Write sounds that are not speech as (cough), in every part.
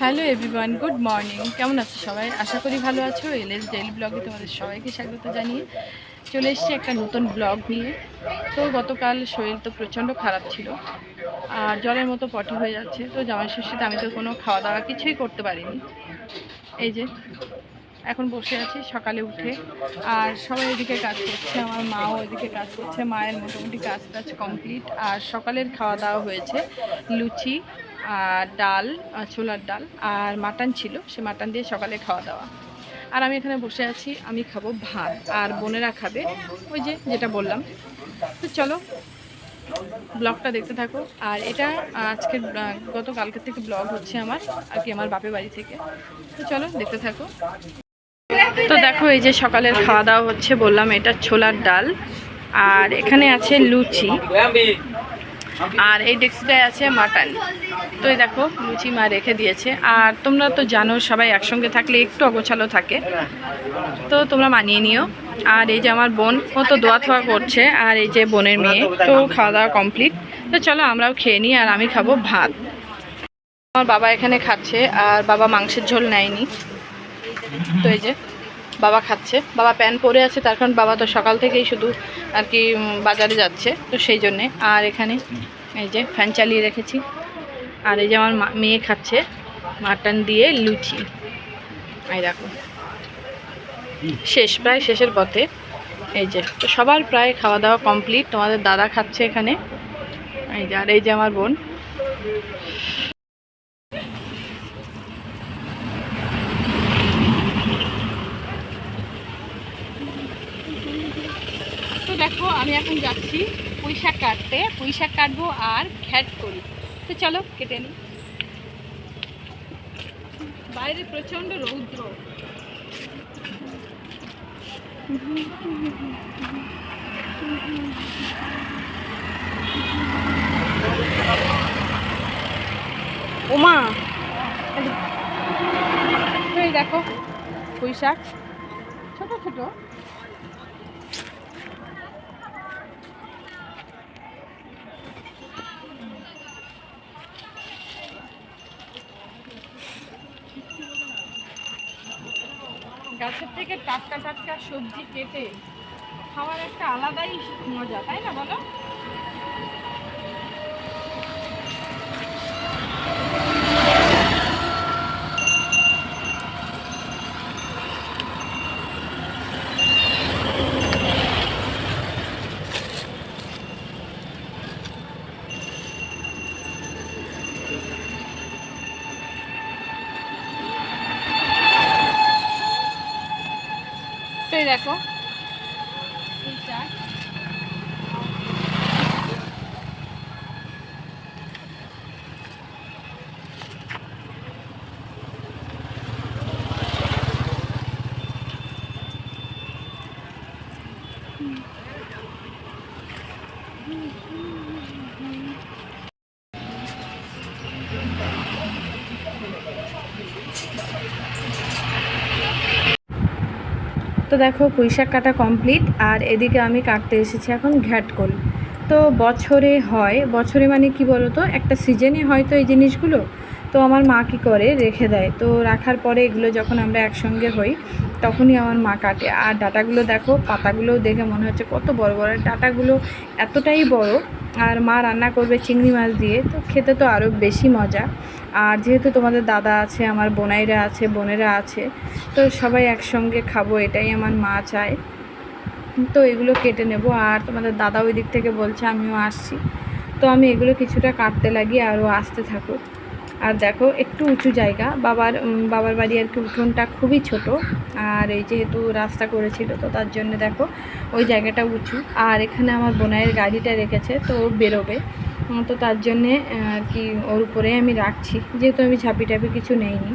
Hello everyone good morning কেমন আছো সবাই? আশা করি ভালো আছো। এলএস ডেইলি ব্লগে তোমাদের সবাইকে স্বাগত জানিয়ে চলে এসেছি একটা নতুন ব্লগ নিয়ে। তো গতকাল শরীর তো প্রচণ্ড খারাপ ছিল, আর জলের মতো পটি হয়ে যাচ্ছে। তো জামাই ষষ্ঠীতে আমি তো কোনো খাওয়া দাওয়া কিছুই করতে পারিনি। এই যে, এখন বসে আছি সকালে উঠে। আর সবাই এদিকে কাজ করছে, আমার মাও এদিকে কাজ করছে। মায়ের মোটামুটি কাজ টাজ কমপ্লিট আর সকালের খাওয়া দাওয়া হয়েছে, লুচি ডাল ছোলার ডাল আর মাটন ছিল। সে মাটন দিয়ে সকালে খাওয়া দাওয়া। আর আমি এখানে বসে আছি, আমি খাব ভাত। আর বোনেরা খাবে। ওই যে, যেটা বললাম। তো চলো, ব্লগটা দেখতে থাকো। আর এটা আজকে গতকালকে থেকে ব্লগ হচ্ছে আমার, আর কি আমার বাপের বাড়ি থেকে। তো চলো, দেখতে থাকো। তো দেখো, এই যে সকালের খাওয়া দাওয়া হচ্ছে বললাম, এটা ছোলার ডাল। আর এখানে আছে লুচি। আর এই ডেক্সিটায় আছে মাটন। তো এই দেখো লুচি মা রেখে দিয়েছে। আর তোমরা তো জানো সবাই একসঙ্গে থাকলে একটু অগোছালো থাকে। তো তোমরা মানিয়ে নিও। আর এই যে আমার বোন, ও তো দোয়া থোয়া করছে, আর এই যে বোনের মেয়ে, তো খাওয়া দাওয়া কমপ্লিট। তো চলো আমরাও খেয়ে নিই আর আমি খাব ভাত। আমার বাবা এখানে খাচ্ছে, আর বাবা মাংসের ঝোল নেয়নি। তো এই যে বাবা খাচ্ছে। বাবা প্যান পরে আছে, তার কারণ বাবা তো সকাল থেকেই শুধু আর কি বাজারে যাচ্ছে। তো সেই জন্যে, আর এখানে এই যে ফ্যান চালিয়ে রেখেছি। আর এই যে আমার মেয়ে খাচ্ছে মাটন দিয়ে লুচি। এই দেখো। শেষ, প্রায় শেষের পথে। এই যে, তো সবার প্রায় খাওয়া দাওয়া কমপ্লিট তোমাদের দাদা খাচ্ছে এখানে। এই যে, আর এই যে আমার বোন। তো দেখো, আমি এখন যাচ্ছি পুঁই শাক কাটতে। পুঁই শাক কাটবো আর ঘ্যাট করি। তো চলো কেটে নিই। বাইরে প্রচণ্ড রৌদ্র। এই দেখো পুঁই শাক। ছোট ছোট। গাছের থেকে টাটকা টাটকা সবজি কেটে খাওয়ার একটা আলাদাই মজা তাই না বলো? দেখো এই চাট। তো দেখো পুঁইশাক কাটা কমপ্লিট আর এদিকে আমি কাটতে এসেছি এখন ঘ্যাটকল তো বছরে হয়, বছরে মানে কি বলো তো একটা সিজনে হয় তো এই জিনিসগুলো, তো আমার মা কী করে, রেখে দেয়। তো রাখার পরে এগুলো যখন আমরা একসঙ্গে হই, তখনই আমার মা কাটে। আর ডাটাগুলো দেখো, পাতাগুলোও দেখে মনে হচ্ছে কত বড় বড়। ডাটাগুলো এতটাই বড়, আর মা রান্না করবে চিংড়ি মাছ দিয়ে, তো খেতে তো আরও বেশি মজা। আর যেহেতু তোমাদের দাদা আছে, আমার বোনাইরা আছে, বোনেরা আছে, তো সবাই একসঙ্গে খাব, এটাই আমার মা চায়। তো এগুলো কেটে নেব, আর তোমাদের দাদা ওই দিক থেকে বলছে আমিও আসছি। তো আমি এগুলো কিছুটা কাটতে লাগি আরও আসতে থাকুক। আর দেখো, একটু উঁচু জায়গা, বাবার বাবার বাড়ি আর কি, উঠোনটা খুবই ছোট। আর এই যেহেতু রাস্তা করেছিল, তো তার জন্য দেখো, ওই জায়গাটা উঁচু। আর এখানে আমার বোনাইয়ের গাড়িটা রেখেছে, তো বেরোবে। তো তার জন্যে আর কি ওর উপরে আমি রাখছি। যেহেতু আমি ঝাঁপি টাপি কিছু নেইনি।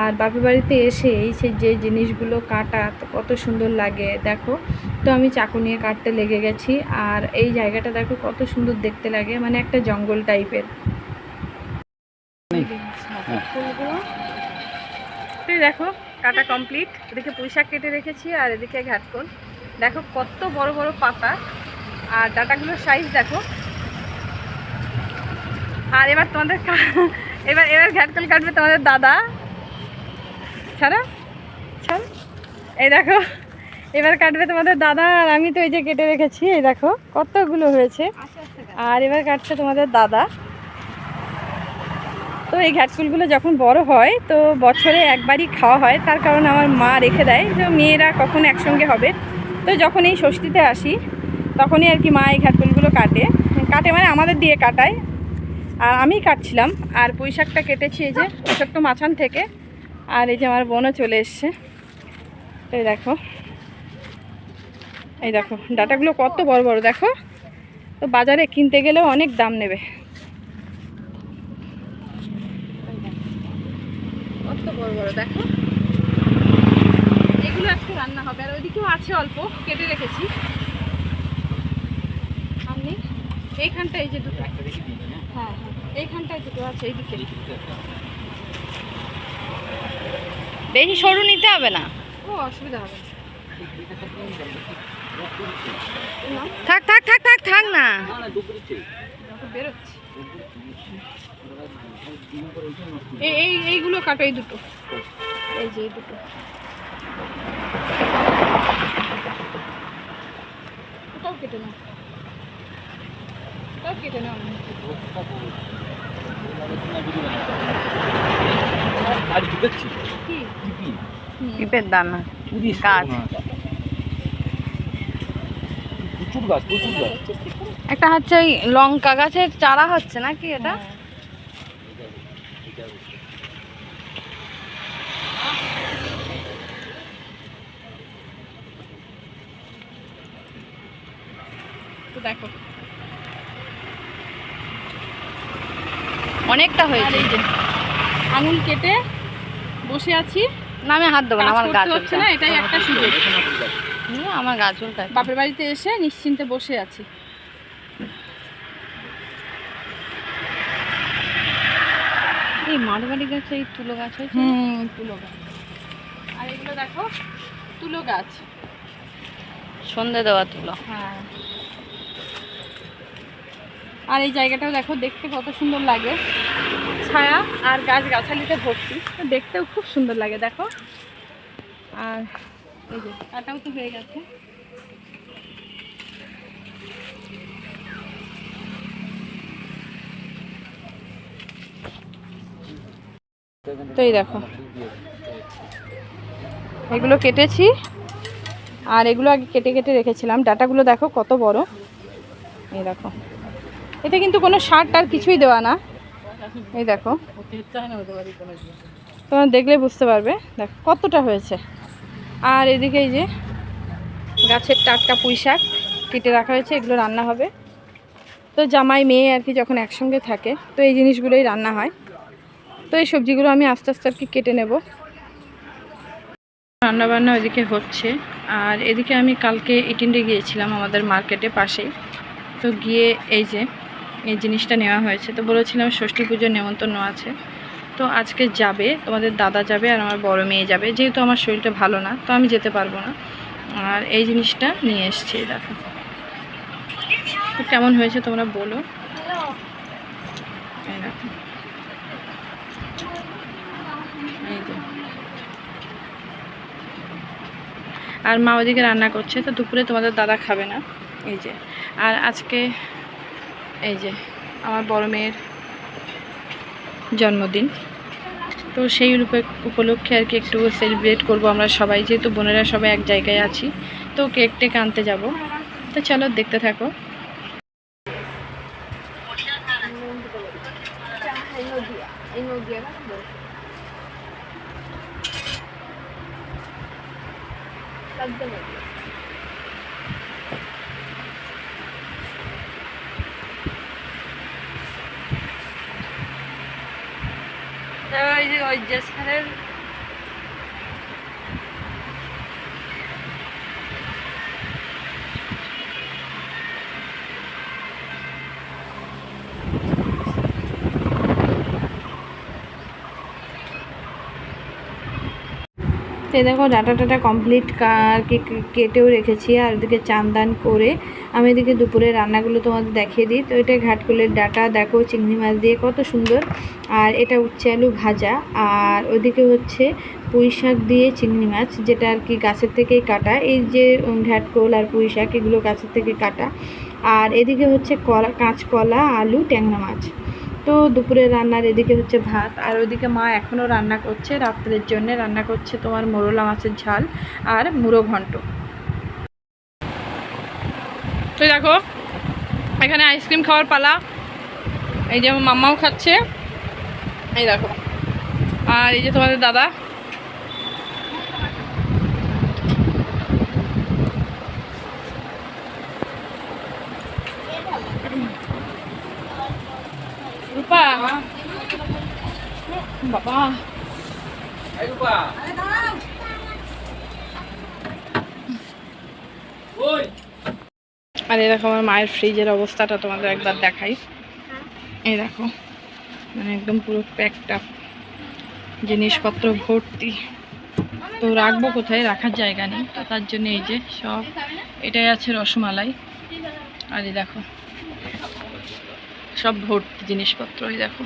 আর বাপের বাড়িতে এসে এই সে যে জিনিসগুলো কাটা কত সুন্দর লাগে, দেখো। তো আমি চাকু নিয়ে কাটতে লেগে গেছি। আর এই জায়গাটা দেখো কত সুন্দর দেখতে লাগে মানে একটা জঙ্গল টাইপের। দেখো, কাটা কমপ্লিট। এদিকে পুঁই শাক কেটে রেখেছি আর এদিকে ঘাটকল। দেখো কত বড় বড় পাতা। আর ডাটাগুলোর সাইজ দেখো আর এবার তোমাদের এবার এবার ঘাটকল কাটবে তোমাদের দাদা। ছাড়া ছাড়। এই দেখো এবার কাটবে তোমাদের দাদা আর আমি তো এই যে কেটে রেখেছি এই দেখো কতগুলো হয়েছে। আর এবার কাটছে তোমাদের দাদা। তো এই ঘাটকুলগুলো যখন বড় হয় তো বছরে একবারই খাওয়া হয় তার কারণ আমার মা রেখে দেয় যে মেয়েরা কখন একসঙ্গে হবে। তো যখন এই ষষ্ঠীতে আসি তখনই আর কি মা এই ঘাটকুলগুলো কাটে। কাটে মানে আমাদের দিয়ে কাটায়। আর আমি কাটছিলাম, আর পুঁই শাকটা কেটেছি এই যে ছোট্ট মাছান থেকে, আর এই যে আমার বোনও চলে এসছে। এই দেখো এই দেখো, ডাটাগুলো কত বড় বড়, দেখো। তো বাজারে কিনতে গেলেও অনেক দাম নেবে। কত বড় বড়, দেখো। এগুলো রান্না হবে, আর ওইদিকেও আছে অল্প, কেটে রেখেছি। আপনি এইখানটা এই যে দুটো। হ্যাঁ হ্যাঁ। এইখানটায় দুটো আছে এইদিকে। বেশি সরু নিতে হবে না। ও অসুবিধা হবে থাক থাক থাক থাক থাক না। বেরোচ্ছি। এই এই এইগুলো কাটো এই দুটো। এই যে এই দুটো। ওটাও কেটে নাও। কেটে নাও আজ ঢুকেছি কি পিপের দানা গাছ। একটা হচ্ছে ওই লঙ্কা গাছের চারা হচ্ছে নাকি এটা হ্যাঁ। তো দেখো অনেকটা হয়েছে। আঙুল কেটে বসে আছি। না আমি হাত দেবো না আমার গাছ হচ্ছে না এটাই একটা সুযোগ। আমার গাছ চুলকায় বাপের বাড়িতে এসে নিশ্চিন্তে বসে আছি। এই মারবাড়ি গাছে এই তুলো গাছ হয়েছে? হুম তুলো গাছ। আর এগুলো দেখো তুলো গাছ। সন্ধে দেওয়া তুলো। হ্যাঁ। আর এই জায়গাটাও দেখো, দেখতে কত সুন্দর লাগে। ছায়া আর গাছ গাছালিতে ভর্তি দেখতেও খুব সুন্দর লাগে, দেখো। আর এই যে, কাটাও তো হয়ে গেছে। তো এই দেখো, এগুলো কেটেছি। আর এগুলো আগে কেটে কেটে রেখেছিলাম। ডাটাগুলো দেখো কত বড়। এই দেখো। এতে কিন্তু কোনো সার টার কিছুই দেওয়া না। এই দেখো। তোমরা দেখলে বুঝতে পারবে। দেখো, কতটা হয়েছে। আর এদিকে এই যে গাছের টাটকা পুঁই শাক কেটে রাখা হয়েছে, এগুলো রান্না হবে। তো জামাই, মেয়ে আর কি যখন একসঙ্গে থাকে, তো এই জিনিসগুলোই রান্না হয়। তো এই সবজিগুলো আমি আস্তে আস্তে আর কি কেটে নেব। রান্না বান্না ওইদিকে হচ্ছে। আর এদিকে আমি কালকে ইটিন্ডে গিয়েছিলাম আমাদের মার্কেটে পাশেই। তো গিয়ে এই যে এই জিনিসটা নেওয়া হয়েছে। তো বলেছিলাম ষষ্ঠী পুজোর নেমন্তন্ন আছে। তো আজকে যাবে, তোমাদের দাদা যাবে আর আমার বড় মেয়ে যাবে। যেহেতু আমার শরীরটা ভালো না, তো আমি যেতে পারব না। আর এই জিনিসটা নিয়ে এসছি দেখো। তো কেমন হয়েছে তোমরা বলো। আর মা ওদিকে রান্না করছে, তো দুপুরে তোমাদের দাদা খাবে না। এই যে। আর আজকে এই যে, আমার বড় মেয়ের জন্মদিন। তো সেই উপলক্ষে আর কি একটু সেলিব্রেট করব আমরা সবাই, যেহেতু বোনেরা সবাই এক জায়গায় আছি, তো কেক টেক আনতে যাব। তো চলো দেখতে থাকো। ওই যে ওই যে স্যারের এই দেখো ডাটা টাটা কমপ্লিট কেটেও রেখেছি আর ওদিকে চান দান করে আমি এদিকে দুপুরে রান্নাগুলো তোমাদের দেখিয়ে দিই। তো এটা ঘাটকুলের ডাটা, দেখো চিংড়ি মাছ দিয়ে কত সুন্দর। আর এটা উচ্ছে আলু ভাজা, আর ওদিকে হচ্ছে পুঁই শাক দিয়ে চিংড়ি মাছ, যেটা আর কি গাছের থেকেই কাটা। এই যে ঘাটকোল আর পুঁই শাক, এগুলো গাছের থেকে কাটা। আর এদিকে হচ্ছে কলা, কাঁচকলা, আলু, ট্যাংরা মাছ। তো দুপুরে রান্নার এদিকে হচ্ছে ভাত, আর ওইদিকে মা এখনও রান্না করছে, রাত্রের জন্য রান্না করছে তোমার মোরলা মাছের ঝাল আর মুড়ো ঘন্ট। তো দেখো, এখানে আইসক্রিম খাওয়ার পালা। এই যে আমার মাম্মাও খাচ্ছে। এই দেখো। আর এই যে তোমাদের দাদা রূপা বাবা এই রূপা ওই আর দেখো আমার মায়ের ফ্রিজের অবস্থাটা তোমাদের একবার দেখাই। এই দেখো মানে একদম পুরো প্যাকড আপ জিনিসপত্র ভর্তি। তো রাখব কোথায়? রাখার জায়গা নেই। তো তার জন্য এই যে সব এটাই আছে রসমালাই। আর এই দেখো সব ভর্তি জিনিসপত্র এই দেখো।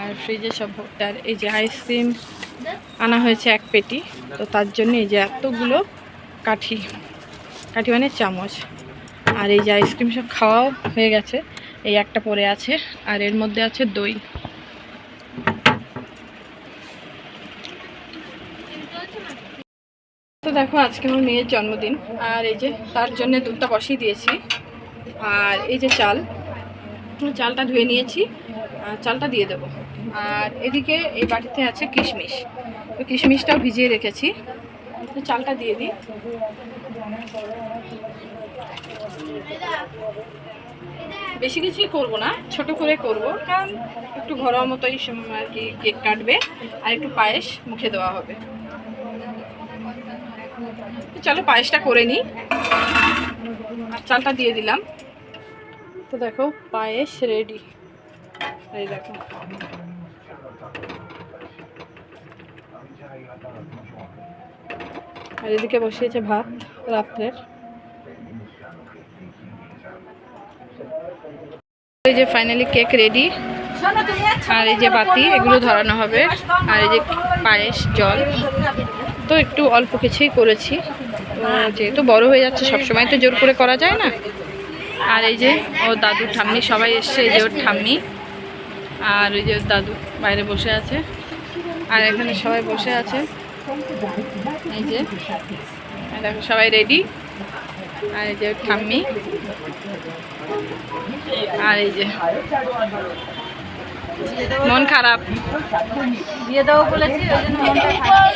আর ফ্রিজে সব ভর্তি। আর এই যে আইসক্রিম আনা হয়েছে এক পেটি, তো তার জন্য এই যে এতগুলো কাঠি কাঠি মানে চামচ। আর এই যে আইসক্রিম সব খাওয়াও হয়ে গেছে, এই একটা পড়ে আছে, আর এর মধ্যে আছে দই। দেখো, আজকে আমার মেয়ের জন্মদিন। আর এই যে তার জন্য দুধটা বসিয়ে দিয়েছি। আর এই যে চাল, চালটা ধুয়ে নিয়েছি। চালটা দিয়ে দেবো। আর এদিকে এই বাটিতে আছে কিশমিশ। তো কিশমিশটাও ভিজিয়ে রেখেছি। তো চালটা দিয়ে দিই। বেশি কিছুই করব না, ছোট করে করব। কারণ একটু ঘরোয়া মতোই আর কি কেক কাটবে। আর একটু পায়েস মুখে দেওয়া হবে। তো চলো পায়েসটা করে নিই। চালটা দিয়ে দিলাম। তো দেখো, পায়েস রেডি এই দেখো। আর এদিকে বসিয়েছে ভাত রাত্রের। এই যে ফাইনালি কেক রেডি আর এই যে বাতি, এগুলো ধরানো হবে। আর এই যে পায়েস জল। তো একটু অল্প কিছুই করেছি। যেহেতু বড় হয়ে যাচ্ছে, সবসময় তো জোর করে করা যায় না। আর এই যে, ও দাদু ঠাম্মি, সবাই এসছে, এই যে ওর ঠাম্মি। আর ওই যে ওর দাদু বাইরে বসে আছে। আর এখানে সবাই বসে আছে। এই যে দেখো সবাই রেডি আর এই যে ওর ঠাম্মি। আর এই যে, মন খারাপ। দিয়ে দেবো বলেছি, ওই জন্য মনটা খারাপ।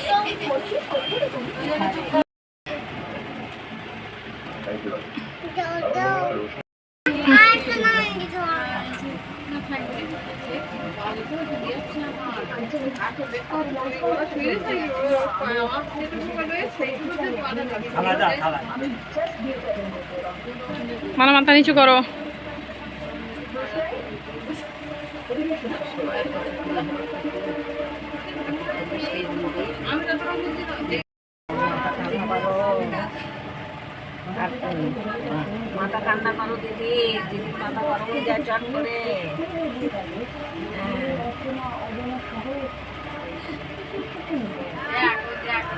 মানে মাথা নিচু করো। মাথা ঠান্ডা করো দিদি দিদি মাথা গরম হয়ে চট করে।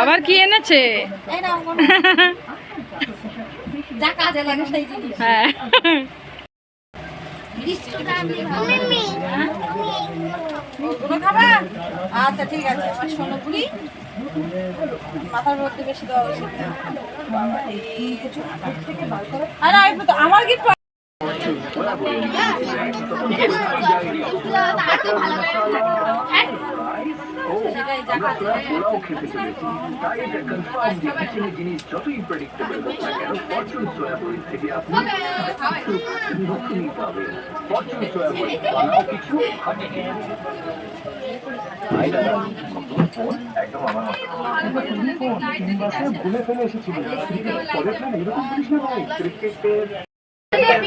আবার কি এনেছে? হ্যাঁ। ওগুলো খাবা? আচ্ছা ঠিক আছে। আমার সোনপুরি মাথার মধ্যে বেশি দেওয়া উচিত আরে আমি তো- আমার গিফট জিনিস যতই প্রেডিক্টেবল হোক না কেন ফরচুন সোয়া থেকে আপনি নতুনই পাবেন। ফরচুন সোয়া বড়ি বানাও কিছু খাটে একদম আমার মতো। ভুলে ফেলে এসেছিল। এরকম করিস না ক্রিকেটের (laughs)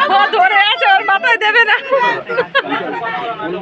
আমার ধরে মাথায় দেবে না।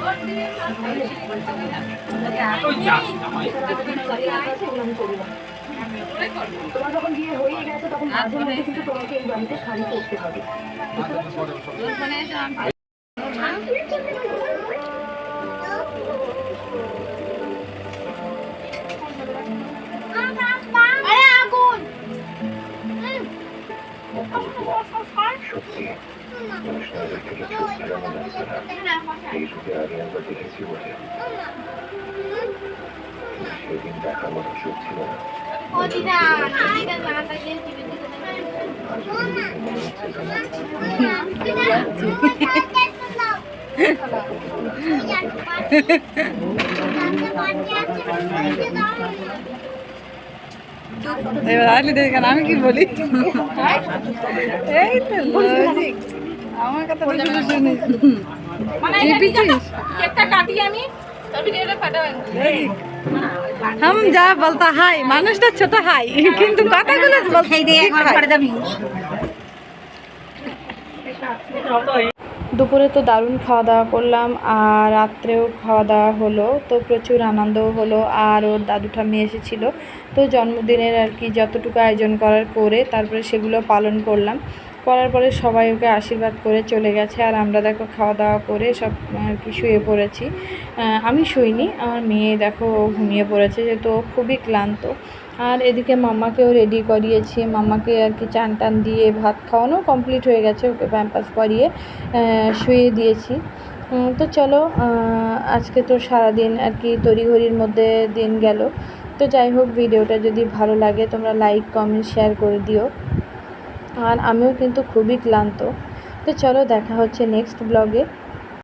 সবই এরকম সবই আর মজা বাড়ছে চিৎকার করতে থাকে পায়েস দাও মামা আনব ওই যা, জামাই। সত্যি অনুষ্ঠানের থেকে চোখ ফেরানো যাচ্ছে না এই যুগে আগে একবার দেখেছি বটে সেদিন দেখার মতো চোখ ছিল না হচ্ছে যেন এবার আসলে দেখেন আমি কি বলি? এই তো লজিক আমার কথা বলে শুনি মানে আমি ছোট হাই কিন্তু কথাগুলো বলতে দুপুরে তো দারুণ খাওয়া দাওয়া করলাম আর রাত্রেও খাওয়া দাওয়া হলো তো প্রচুর আনন্দও হলো আর ওর দাদু ঠাম্মি এসেছিল। তো জন্মদিনের আর কি যতটুকু আয়োজন করার করে তারপরে সেগুলো পালন করলাম। করার পরে সবাই ওকে আশীর্বাদ করে চলে গেছে আর আমরা দেখো খাওয়া দাওয়া করে সব, আর কি শুয়ে পড়েছি। আমি শুইনি, আমার মেয়ে দেখো ঘুমিয়ে পড়েছে যেহেতু খুবই ক্লান্ত। আর এদিকে মামাকেও রেডি করিয়েছি মামাকে আর কি চান টান দিয়ে ভাত খাওয়ানো কমপ্লিট হয়ে গেছে, ওকে প্যাম্পাস করিয়ে শুয়ে দিয়েছি। তো চলো আজকে তো সারাদিন আর কি তড়িঘড়ির মধ্যে দিন গেল। তো যাই হোক, ভিডিওটা যদি ভালো লাগে, তোমরা লাইক কমেন্ট শেয়ার করে দিও। আর আমিও কিন্তু খুবই ক্লান্ত। তো চলো, দেখা হচ্ছে নেক্সট ব্লগে